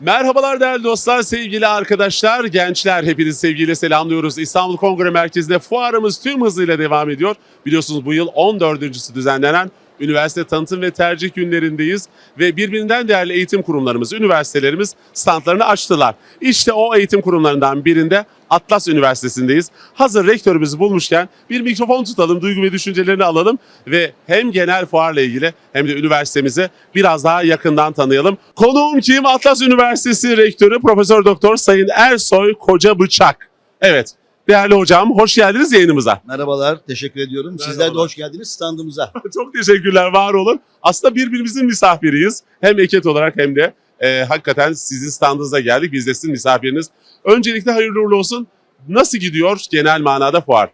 Merhabalar değerli dostlar, sevgili arkadaşlar, gençler hepinizi sevgiyle selamlıyoruz. İstanbul Kongre Merkezi'nde fuarımız tüm hızıyla devam ediyor. Biliyorsunuz bu yıl 14.sü düzenlenen üniversite tanıtım ve tercih günlerindeyiz ve birbirinden değerli eğitim kurumlarımız, üniversitelerimiz standlarını açtılar. İşte o eğitim kurumlarından birinde Atlas Üniversitesi'ndeyiz. Hazır rektörümüzü bulmuşken bir mikrofon tutalım, duygu ve düşüncelerini alalım ve hem genel fuarla ilgili hem de üniversitemizi biraz daha yakından tanıyalım. Konuğum kim? Atlas Üniversitesi Rektörü Profesör Doktor Sayın Ersoy Koca Bıçak. Evet, değerli hocam hoş geldiniz yayınımıza. Merhabalar, teşekkür ediyorum. Sizler de Merhabalar. hoş geldiniz standımıza. Çok teşekkürler, var olun. Aslında birbirimizin misafiriyiz. Hem eket olarak hem de e, hakikaten sizin standınıza geldik. Biz de sizin misafiriniz. Öncelikle hayırlı uğurlu olsun. Nasıl gidiyor genel manada fuar?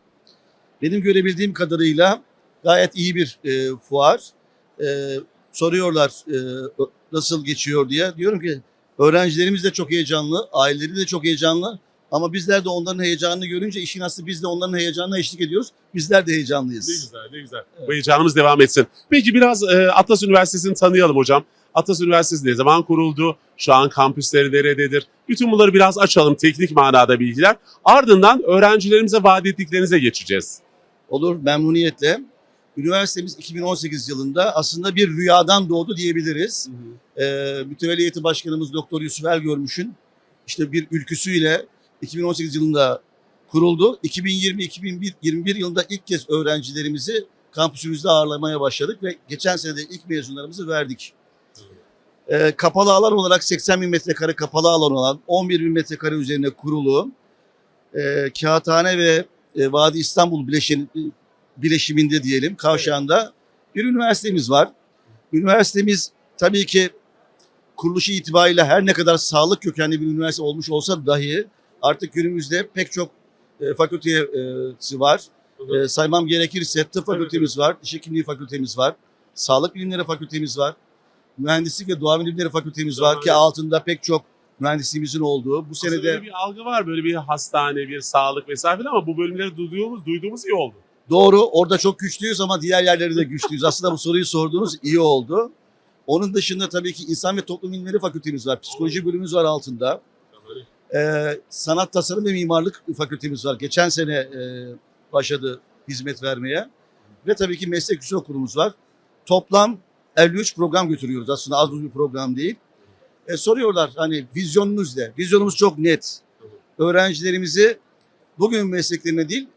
Benim görebildiğim kadarıyla gayet iyi bir e, fuar. E, soruyorlar e, nasıl geçiyor diye. Diyorum ki öğrencilerimiz de çok heyecanlı, aileleri de çok heyecanlı. Ama bizler de onların heyecanını görünce işin aslı biz de onların heyecanına eşlik ediyoruz. Bizler de heyecanlıyız. Ne güzel, ne güzel. Bu heyecanımız devam etsin. Peki biraz e, Atlas Üniversitesi'ni tanıyalım hocam. Atlas Üniversitesi ne zaman kuruldu? Şu an kampüsleri nerededir? Bütün bunları biraz açalım teknik manada bilgiler. Ardından öğrencilerimize vaat ettiklerinize geçeceğiz. Olur memnuniyetle. Üniversitemiz 2018 yılında aslında bir rüyadan doğdu diyebiliriz. e, Mütevelli Eğitim Başkanımız Doktor Yusuf Ergörmüş'ün işte bir ülküsüyle 2018 yılında kuruldu. 2020-2021 yılında ilk kez öğrencilerimizi kampüsümüzde ağırlamaya başladık ve geçen sene de ilk mezunlarımızı verdik. E, kapalı alan olarak 80 bin metrekare kapalı alan olan 11 bin metrekare üzerine kurulu e, Kağıthane ve e, Vadi İstanbul bileşen, bileşiminde diyelim kavşağında bir üniversitemiz var. Üniversitemiz tabii ki kuruluşu itibariyle her ne kadar sağlık kökenli bir üniversite olmuş olsa dahi artık günümüzde pek çok e, fakültesi var. E, saymam gerekirse tıp fakültemiz var, diş hekimliği fakültemiz var, sağlık bilimleri fakültemiz var, mühendislik ve doğa bilimleri fakültemiz var ki altında pek çok mühendisliğimizin olduğu. Bu Aslında senede böyle bir algı var böyle bir hastane, bir sağlık vesaire ama bu bölümleri duyduğumuz, duyduğumuz iyi oldu. Doğru orada çok güçlüyüz ama diğer yerlerde de güçlüyüz. Aslında bu soruyu sorduğunuz iyi oldu. Onun dışında tabii ki insan ve toplum bilimleri fakültemiz var. Psikoloji bölümümüz var altında. Ee, sanat tasarım ve mimarlık fakültemiz var. Geçen sene e, başladı hizmet vermeye. Ve tabii ki meslek yüksek okulumuz var. Toplam 53 program götürüyoruz. Aslında az bir program değil. E, soruyorlar hani vizyonunuz ne? Vizyonumuz çok net. Öğrencilerimizi bugün mesleklerine değil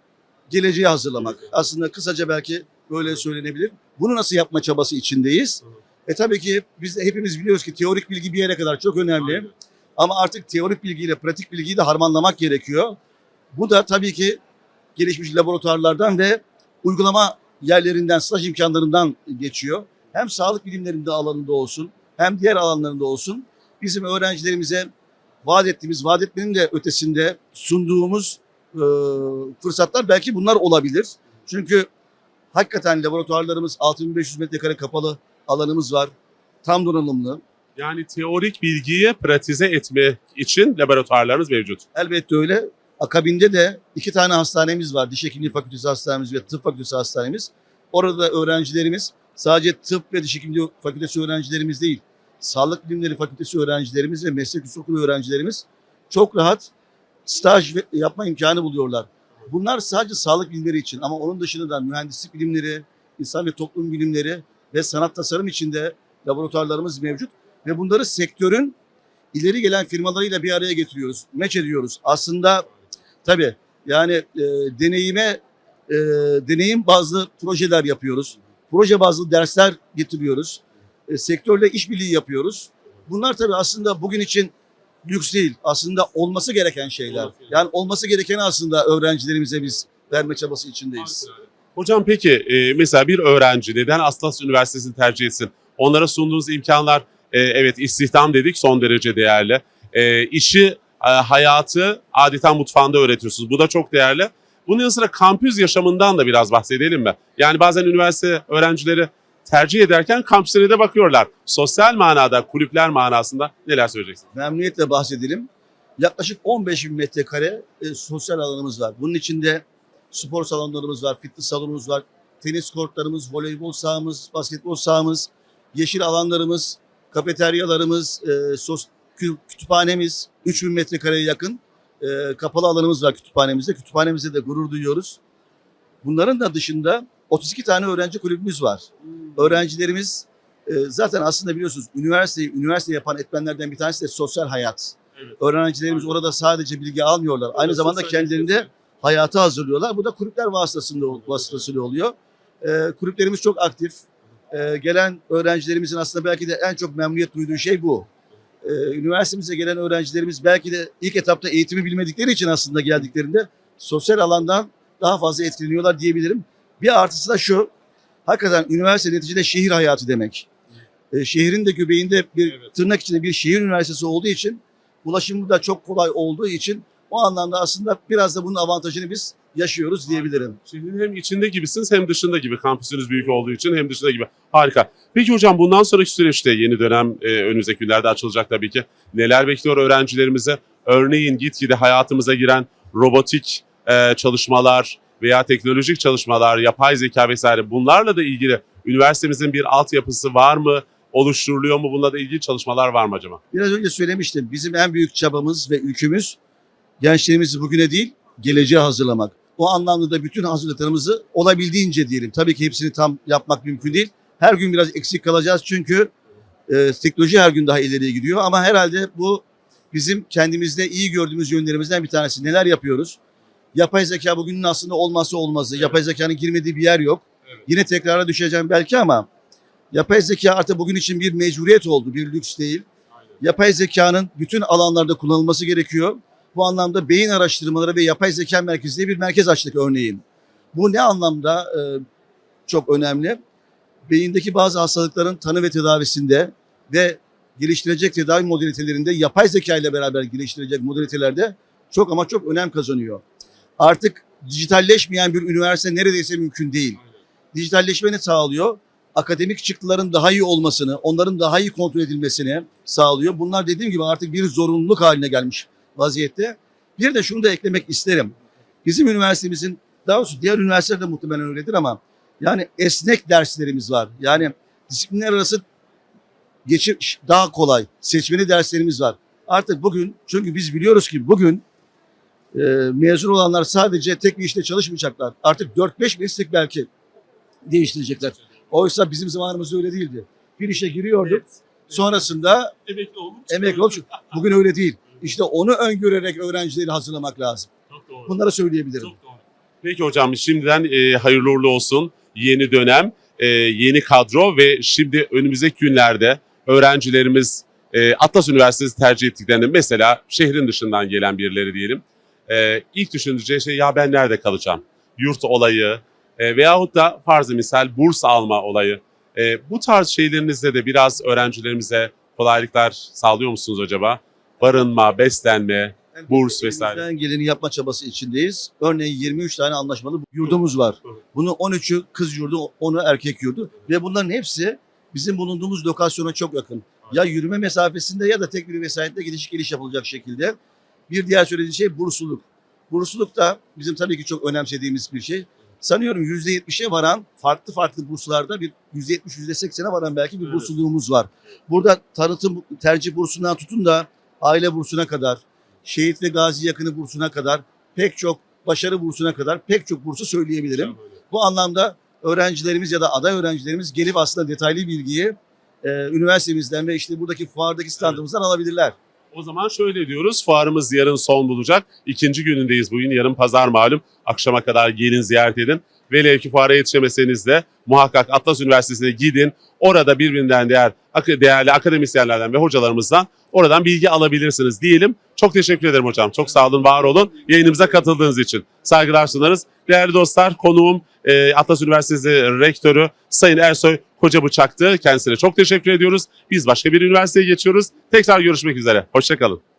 geleceğe hazırlamak. Aslında kısaca belki böyle söylenebilir. Bunu nasıl yapma çabası içindeyiz. E tabii ki biz hepimiz biliyoruz ki teorik bilgi bir yere kadar çok önemli. Ama artık teorik bilgiyle pratik bilgiyi de harmanlamak gerekiyor. Bu da tabii ki gelişmiş laboratuvarlardan ve uygulama yerlerinden, staj imkanlarından geçiyor. Hem sağlık bilimlerinde alanında olsun, hem diğer alanlarında olsun. Bizim öğrencilerimize vaat ettiğimiz, vaat etmenin de ötesinde sunduğumuz e, fırsatlar belki bunlar olabilir. Çünkü hakikaten laboratuvarlarımız 6500 metrekare kapalı alanımız var. Tam donanımlı. Yani teorik bilgiyi pratize etmek için laboratuvarlarımız mevcut. Elbette öyle. Akabinde de iki tane hastanemiz var. Diş hekimliği fakültesi hastanemiz ve tıp fakültesi hastanemiz. Orada da öğrencilerimiz sadece tıp ve diş hekimliği fakültesi öğrencilerimiz değil. Sağlık bilimleri fakültesi öğrencilerimiz ve meslek yüksekokulu öğrencilerimiz çok rahat staj yapma imkanı buluyorlar. Bunlar sadece sağlık bilimleri için ama onun dışında da mühendislik bilimleri, insan ve toplum bilimleri ve sanat tasarım içinde laboratuvarlarımız mevcut. Ve bunları sektörün ileri gelen firmalarıyla bir araya getiriyoruz, meç ediyoruz. Aslında tabii yani e, deneyime e, deneyim bazlı projeler yapıyoruz. Proje bazlı dersler getiriyoruz. E, sektörle işbirliği yapıyoruz. Bunlar tabii aslında bugün için lüks değil. Aslında olması gereken şeyler. Yani olması gerekeni aslında öğrencilerimize biz verme çabası içindeyiz. Hocam peki e, mesela bir öğrenci neden Atlas Üniversitesi'ni tercih etsin? Onlara sunduğunuz imkanlar e, evet istihdam dedik son derece değerli. E, işi, e, hayatı adeta mutfağında öğretiyorsunuz. Bu da çok değerli. Bunun yanı sıra kampüs yaşamından da biraz bahsedelim mi? Yani bazen üniversite öğrencileri tercih ederken kampüslere de bakıyorlar. Sosyal manada, kulüpler manasında neler söyleyeceksiniz? memnuniyetle bahsedelim. Yaklaşık 15 bin metrekare e, sosyal alanımız var. Bunun içinde spor salonlarımız var, fitness salonumuz var, tenis kortlarımız, voleybol sahamız, basketbol sahamız, yeşil alanlarımız, kafeteryalarımız, e, sos, kü- kütüphanemiz 3000 metrekareye yakın e, kapalı alanımız var kütüphanemizde. Kütüphanemizde de gurur duyuyoruz. Bunların da dışında 32 tane öğrenci kulübümüz var. Öğrencilerimiz e, zaten aslında biliyorsunuz üniversiteyi üniversite yapan etmenlerden bir tanesi de sosyal hayat. Evet. Öğrencilerimiz orada sadece bilgi almıyorlar. Aynı zamanda kendilerinde hayatı hazırlıyorlar. Bu da kulüpler vasıtasında vasıtasıyla oluyor. Ee, kulüplerimiz çok aktif. Ee, gelen öğrencilerimizin aslında belki de en çok memnuniyet duyduğu şey bu. Ee, üniversitemize gelen öğrencilerimiz belki de ilk etapta eğitimi bilmedikleri için aslında geldiklerinde sosyal alandan daha fazla etkileniyorlar diyebilirim. Bir artısı da şu. Hakikaten üniversite neticede şehir hayatı demek. Ee, şehrin de göbeğinde bir Evet. tırnak içinde bir şehir üniversitesi olduğu için ulaşımı da çok kolay olduğu için o anlamda aslında biraz da bunun avantajını biz yaşıyoruz diyebilirim. Şehrin hem içinde gibisiniz hem dışında gibi. Kampüsünüz büyük olduğu için hem dışında gibi. Harika. Peki hocam bundan sonraki süreçte yeni dönem e, önümüzdeki günlerde açılacak tabii ki. Neler bekliyor öğrencilerimize? Örneğin gitgide hayatımıza giren robotik e, çalışmalar veya teknolojik çalışmalar, yapay zeka vesaire bunlarla da ilgili üniversitemizin bir altyapısı var mı? Oluşturuluyor mu? Bununla da ilgili çalışmalar var mı acaba? Biraz önce söylemiştim. Bizim en büyük çabamız ve ülkümüz gençlerimizi bugüne değil, geleceğe hazırlamak. O anlamda da bütün hazırlıklarımızı olabildiğince diyelim. Tabii ki hepsini tam yapmak mümkün değil. Her gün biraz eksik kalacağız çünkü e, teknoloji her gün daha ileriye gidiyor. Ama herhalde bu bizim kendimizde iyi gördüğümüz yönlerimizden bir tanesi. Neler yapıyoruz? Yapay zeka bugünün aslında olmazsa olmazı. Yapay zekanın girmediği bir yer yok. Evet. Yine tekrara düşeceğim belki ama yapay zeka artık bugün için bir mecburiyet oldu, bir lüks değil. Yapay zekanın bütün alanlarda kullanılması gerekiyor. Bu anlamda beyin araştırmaları ve yapay zeka merkezi diye bir merkez açtık örneğin. Bu ne anlamda e, çok önemli? Beyindeki bazı hastalıkların tanı ve tedavisinde ve geliştirecek tedavi modalitelerinde yapay zeka ile beraber geliştirecek modalitelerde çok ama çok önem kazanıyor. Artık dijitalleşmeyen bir üniversite neredeyse mümkün değil. Dijitalleşme ne sağlıyor? Akademik çıktıların daha iyi olmasını, onların daha iyi kontrol edilmesini sağlıyor. Bunlar dediğim gibi artık bir zorunluluk haline gelmiş vaziyette. Bir de şunu da eklemek isterim. Bizim üniversitemizin, daha doğrusu diğer üniversiteler de muhtemelen öyledir ama yani esnek derslerimiz var. Yani disiplinler arası geçip daha kolay seçmeli derslerimiz var. Artık bugün çünkü biz biliyoruz ki bugün e, mezun olanlar sadece tek bir işte çalışmayacaklar. Artık 4-5 meslek belki değiştirecekler. Oysa bizim zamanımızda öyle değildi. Bir işe giriyorduk. Sonrasında Emekli olmuş. emekli olup bugün öyle değil. İşte onu öngörerek öğrencileri hazırlamak lazım. Çok doğru. Bunları söyleyebilirim. Çok doğru. Peki hocam şimdiden e, hayırlı uğurlu olsun. Yeni dönem, e, yeni kadro ve şimdi önümüzdeki günlerde öğrencilerimiz e, Atlas Üniversitesi tercih ettiklerinde mesela şehrin dışından gelen birileri diyelim. E, ilk düşündüğü şey ya ben nerede kalacağım? Yurt olayı e, veyahut da farzı misal burs alma olayı. E, bu tarz şeylerinizde de biraz öğrencilerimize kolaylıklar sağlıyor musunuz acaba? Barınma, beslenme, Burs vesaire. Elimizden geleni yapma çabası içindeyiz. Örneğin 23 tane anlaşmalı yurdumuz var. Bunun 13'ü kız yurdu, 10'u erkek yurdu. Ve bunların hepsi bizim bulunduğumuz lokasyona çok yakın. Ya yürüme mesafesinde ya da tek bir vesayette gidiş geliş yapılacak şekilde. Bir diğer söylediği şey bursluluk. Bursluluk da bizim tabii ki çok önemsediğimiz bir şey. Sanıyorum %70'e varan farklı farklı burslarda bir %70, %80'e varan belki bir bursluluğumuz var. Burada tanıtım tercih bursundan tutun da aile bursuna kadar, şehit ve gazi yakını bursuna kadar pek çok başarı bursuna kadar pek çok bursu söyleyebilirim. Bu anlamda öğrencilerimiz ya da aday öğrencilerimiz gelip aslında detaylı bilgiyi e, üniversitemizden ve işte buradaki fuardaki standımızdan alabilirler. O zaman şöyle diyoruz. Fuarımız yarın son bulacak. İkinci günündeyiz bugün. Yarın pazar malum. Akşama kadar gelin ziyaret edin. Velev ki fuara yetişemeseniz de muhakkak Atlas Üniversitesi'ne gidin. Orada birbirinden değer, değerli akademisyenlerden ve hocalarımızdan oradan bilgi alabilirsiniz diyelim. Çok teşekkür ederim hocam. Çok sağ olun, var olun. Yayınımıza katıldığınız için. Saygılar sunarız. Değerli dostlar, konuğum e, Atlas Üniversitesi Rektörü Sayın Ersoy Koca Bıçak'tı. Kendisine çok teşekkür ediyoruz. Biz başka bir üniversiteye geçiyoruz. Tekrar görüşmek üzere. Hoşçakalın.